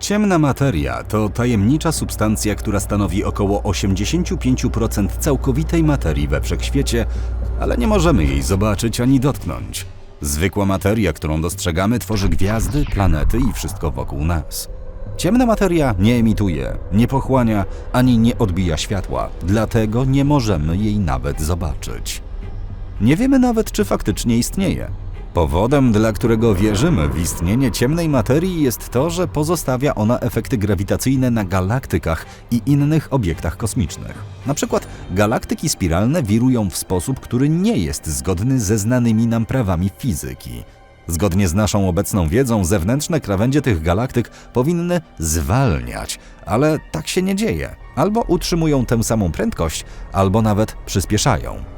Ciemna materia to tajemnicza substancja, która stanowi około 85% całkowitej materii we wszechświecie, ale nie możemy jej zobaczyć ani dotknąć. Zwykła materia, którą dostrzegamy, tworzy gwiazdy, planety i wszystko wokół nas. Ciemna materia nie emituje, nie pochłania ani nie odbija światła, dlatego nie możemy jej nawet zobaczyć. Nie wiemy nawet, czy faktycznie istnieje. Powodem, dla którego wierzymy w istnienie ciemnej materii, jest to, że pozostawia ona efekty grawitacyjne na galaktykach i innych obiektach kosmicznych. Na przykład galaktyki spiralne wirują w sposób, który nie jest zgodny ze znanymi nam prawami fizyki. Zgodnie z naszą obecną wiedzą, zewnętrzne krawędzie tych galaktyk powinny zwalniać, ale tak się nie dzieje. Albo utrzymują tę samą prędkość, albo nawet przyspieszają.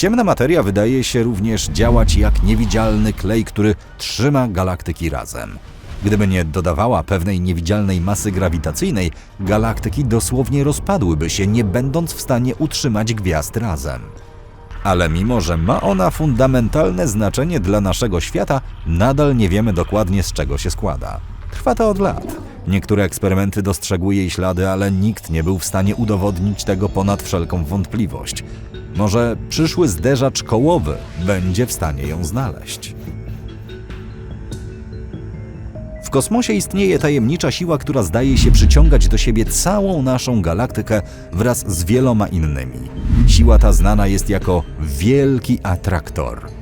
Ciemna materia wydaje się również działać jak niewidzialny klej, który trzyma galaktyki razem. Gdyby nie dodawała pewnej niewidzialnej masy grawitacyjnej, galaktyki dosłownie rozpadłyby się, nie będąc w stanie utrzymać gwiazd razem. Ale mimo, że ma ona fundamentalne znaczenie dla naszego świata, nadal nie wiemy dokładnie z czego się składa. Trwa to od lat. Niektóre eksperymenty dostrzegły jej ślady, ale nikt nie był w stanie udowodnić tego ponad wszelką wątpliwość. Może przyszły zderzacz kołowy będzie w stanie ją znaleźć. W kosmosie istnieje tajemnicza siła, która zdaje się przyciągać do siebie całą naszą galaktykę wraz z wieloma innymi. Siła ta znana jest jako Wielki Atraktor.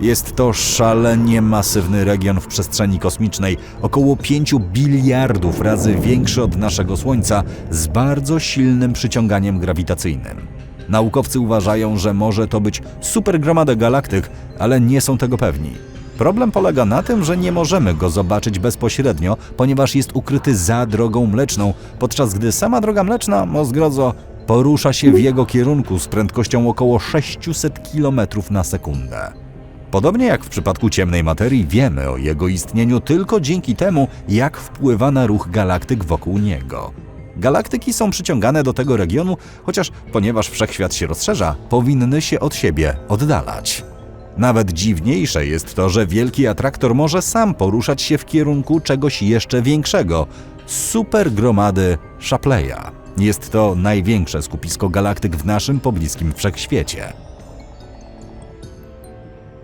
Jest to szalenie masywny region w przestrzeni kosmicznej, około 5 biliardów razy większy od naszego Słońca, z bardzo silnym przyciąganiem grawitacyjnym. Naukowcy uważają, że może to być supergromada galaktyk, ale nie są tego pewni. Problem polega na tym, że nie możemy go zobaczyć bezpośrednio, ponieważ jest ukryty za drogą mleczną, podczas gdy sama droga mleczna, Mozgrodzo, porusza się w jego kierunku z prędkością około 600 km na sekundę. Podobnie jak w przypadku ciemnej materii, wiemy o jego istnieniu tylko dzięki temu, jak wpływa na ruch galaktyk wokół niego. Galaktyki są przyciągane do tego regionu, chociaż ponieważ wszechświat się rozszerza, powinny się od siebie oddalać. Nawet dziwniejsze jest to, że wielki atraktor może sam poruszać się w kierunku czegoś jeszcze większego supergromady Shapleya. Jest to największe skupisko galaktyk w naszym pobliskim wszechświecie.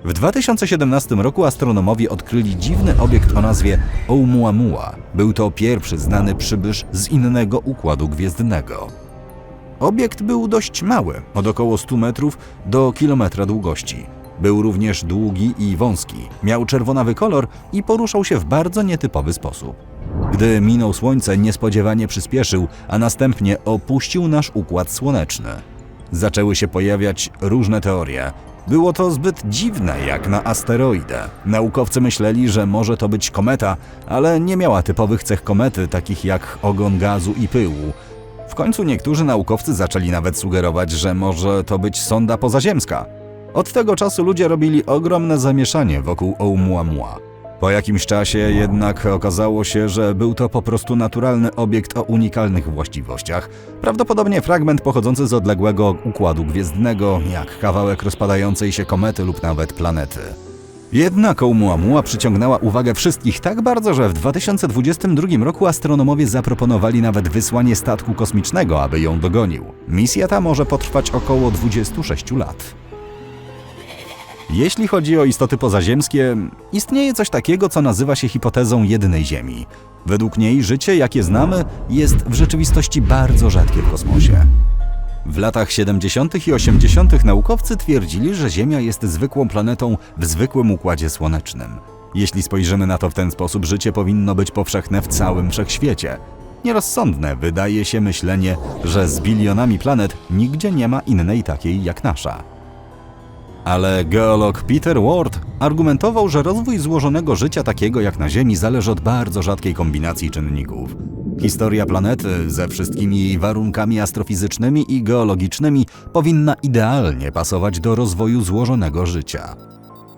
W 2017 roku astronomowie odkryli dziwny obiekt o nazwie Oumuamua. Był to pierwszy znany przybysz z innego układu gwiezdnego. Obiekt był dość mały, od około 100 metrów do kilometra długości. Był również długi i wąski, miał czerwonawy kolor i poruszał się w bardzo nietypowy sposób. Gdy minął Słońce, niespodziewanie przyspieszył, a następnie opuścił nasz układ słoneczny. Zaczęły się pojawiać różne teorie. Było to zbyt dziwne jak na asteroidę. Naukowcy myśleli, że może to być kometa, ale nie miała typowych cech komety, takich jak ogon gazu i pyłu. W końcu niektórzy naukowcy zaczęli nawet sugerować, że może to być sonda pozaziemska. Od tego czasu ludzie robili ogromne zamieszanie wokół Oumuamua. Po jakimś czasie jednak okazało się, że był to po prostu naturalny obiekt o unikalnych właściwościach. Prawdopodobnie fragment pochodzący z odległego układu gwiezdnego, jak kawałek rozpadającej się komety lub nawet planety. Jednak Oumuamua przyciągnęła uwagę wszystkich tak bardzo, że w 2022 roku astronomowie zaproponowali nawet wysłanie statku kosmicznego, aby ją dogonił. Misja ta może potrwać około 26 lat. Jeśli chodzi o istoty pozaziemskie, istnieje coś takiego, co nazywa się hipotezą jednej Ziemi. Według niej życie, jakie znamy, jest w rzeczywistości bardzo rzadkie w kosmosie. W latach 70. i 80. naukowcy twierdzili, że Ziemia jest zwykłą planetą w zwykłym układzie słonecznym. Jeśli spojrzymy na to w ten sposób, życie powinno być powszechne w całym wszechświecie. Nierozsądne wydaje się myślenie, że z bilionami planet nigdzie nie ma innej takiej jak nasza. Ale geolog Peter Ward argumentował, że rozwój złożonego życia takiego jak na Ziemi zależy od bardzo rzadkiej kombinacji czynników. Historia planety ze wszystkimi warunkami astrofizycznymi i geologicznymi powinna idealnie pasować do rozwoju złożonego życia.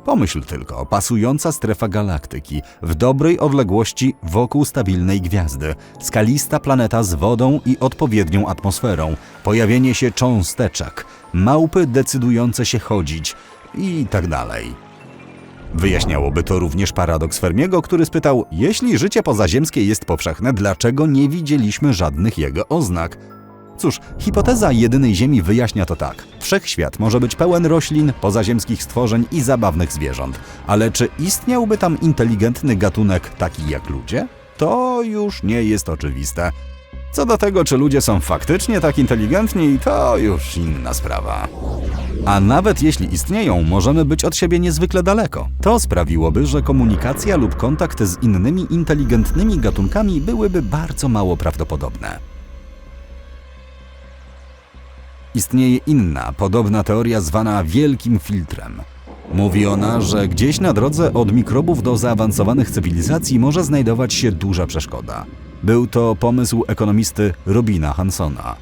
Pomyśl tylko, pasująca strefa galaktyki, w dobrej odległości wokół stabilnej gwiazdy, skalista planeta z wodą i odpowiednią atmosferą, pojawienie się cząsteczek, małpy decydujące się chodzić i tak dalej. Wyjaśniałoby to również paradoks Fermiego, który spytał: Jeśli życie pozaziemskie jest powszechne, dlaczego nie widzieliśmy żadnych jego oznak? Cóż, hipoteza jedynej Ziemi wyjaśnia to tak. Wszechświat może być pełen roślin, pozaziemskich stworzeń i zabawnych zwierząt, ale czy istniałby tam inteligentny gatunek taki jak ludzie? To już nie jest oczywiste. Co do tego, czy ludzie są faktycznie tak inteligentni, to już inna sprawa. A nawet jeśli istnieją, możemy być od siebie niezwykle daleko. To sprawiłoby, że komunikacja lub kontakt z innymi inteligentnymi gatunkami byłyby bardzo mało prawdopodobne. Istnieje inna, podobna teoria zwana wielkim filtrem. Mówi ona, że gdzieś na drodze od mikrobów do zaawansowanych cywilizacji może znajdować się duża przeszkoda. Był to pomysł ekonomisty Robina Hansona.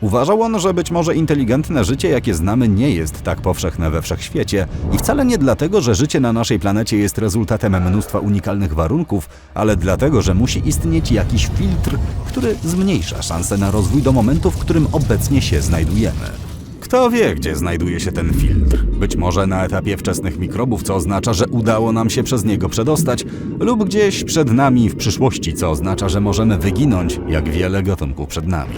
Uważał on, że być może inteligentne życie, jakie znamy, nie jest tak powszechne we wszechświecie i wcale nie dlatego, że życie na naszej planecie jest rezultatem mnóstwa unikalnych warunków, ale dlatego, że musi istnieć jakiś filtr, który zmniejsza szanse na rozwój do momentu, w którym obecnie się znajdujemy. Kto wie, gdzie znajduje się ten filtr? Być może na etapie wczesnych mikrobów, co oznacza, że udało nam się przez niego przedostać, lub gdzieś przed nami w przyszłości, co oznacza, że możemy wyginąć, jak wiele gatunków przed nami.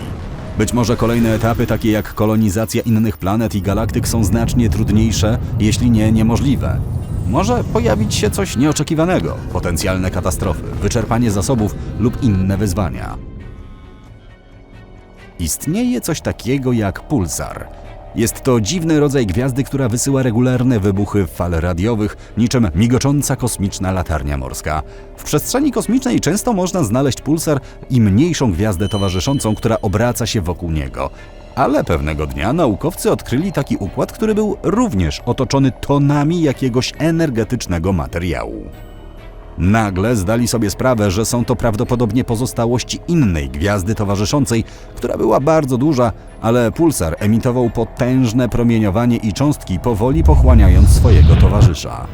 Być może kolejne etapy, takie jak kolonizacja innych planet i galaktyk, są znacznie trudniejsze, jeśli nie niemożliwe. Może pojawić się coś nieoczekiwanego, potencjalne katastrofy, wyczerpanie zasobów lub inne wyzwania. Istnieje coś takiego jak pulsar. Jest to dziwny rodzaj gwiazdy, która wysyła regularne wybuchy fal radiowych, niczym migocząca kosmiczna latarnia morska. W przestrzeni kosmicznej często można znaleźć pulsar i mniejszą gwiazdę towarzyszącą, która obraca się wokół niego. Ale pewnego dnia naukowcy odkryli taki układ, który był również otoczony tonami jakiegoś energetycznego materiału. Nagle zdali sobie sprawę, że są to prawdopodobnie pozostałości innej gwiazdy towarzyszącej, która była bardzo duża, ale pulsar emitował potężne promieniowanie i cząstki powoli pochłaniając swojego towarzysza.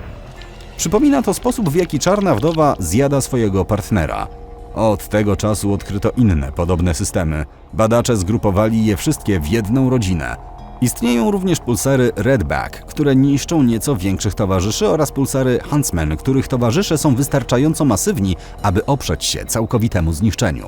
Przypomina to sposób, w jaki czarna wdowa zjada swojego partnera. Od tego czasu odkryto inne podobne systemy. Badacze zgrupowali je wszystkie w jedną rodzinę. Istnieją również pulsary Redback, które niszczą nieco większych towarzyszy oraz pulsary Huntsman, których towarzysze są wystarczająco masywni, aby oprzeć się całkowitemu zniszczeniu.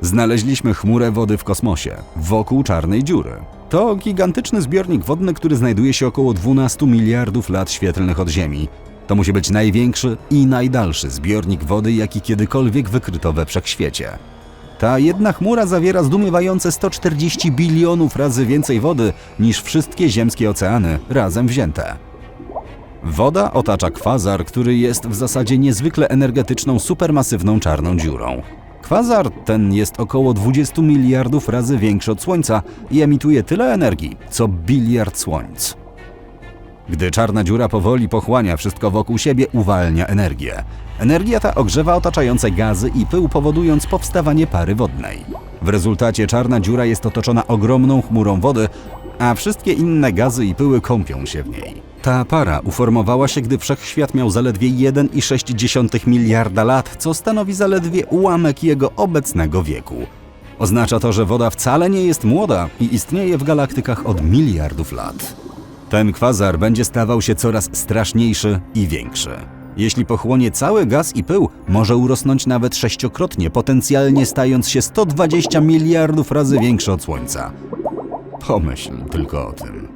Znaleźliśmy chmurę wody w kosmosie, wokół czarnej dziury. To gigantyczny zbiornik wodny, który znajduje się około 12 miliardów lat świetlnych od Ziemi. To musi być największy i najdalszy zbiornik wody, jaki kiedykolwiek wykryto we wszechświecie. Ta jedna chmura zawiera zdumiewające 140 bilionów razy więcej wody niż wszystkie ziemskie oceany razem wzięte. Woda otacza kwazar, który jest w zasadzie niezwykle energetyczną, supermasywną czarną dziurą. Kwazar ten jest około 20 miliardów razy większy od Słońca i emituje tyle energii, co biliard słońc. Gdy czarna dziura powoli pochłania wszystko wokół siebie, uwalnia energię. Energia ta ogrzewa otaczające gazy i pył, powodując powstawanie pary wodnej. W rezultacie czarna dziura jest otoczona ogromną chmurą wody, a wszystkie inne gazy i pyły kąpią się w niej. Ta para uformowała się, gdy wszechświat miał zaledwie 1,6 miliarda lat, co stanowi zaledwie ułamek jego obecnego wieku. Oznacza to, że woda wcale nie jest młoda i istnieje w galaktykach od miliardów lat. Ten kwazar będzie stawał się coraz straszniejszy i większy. Jeśli pochłonie cały gaz i pył, może urosnąć nawet sześciokrotnie, potencjalnie stając się 120 miliardów razy większy od Słońca. Pomyśl tylko o tym.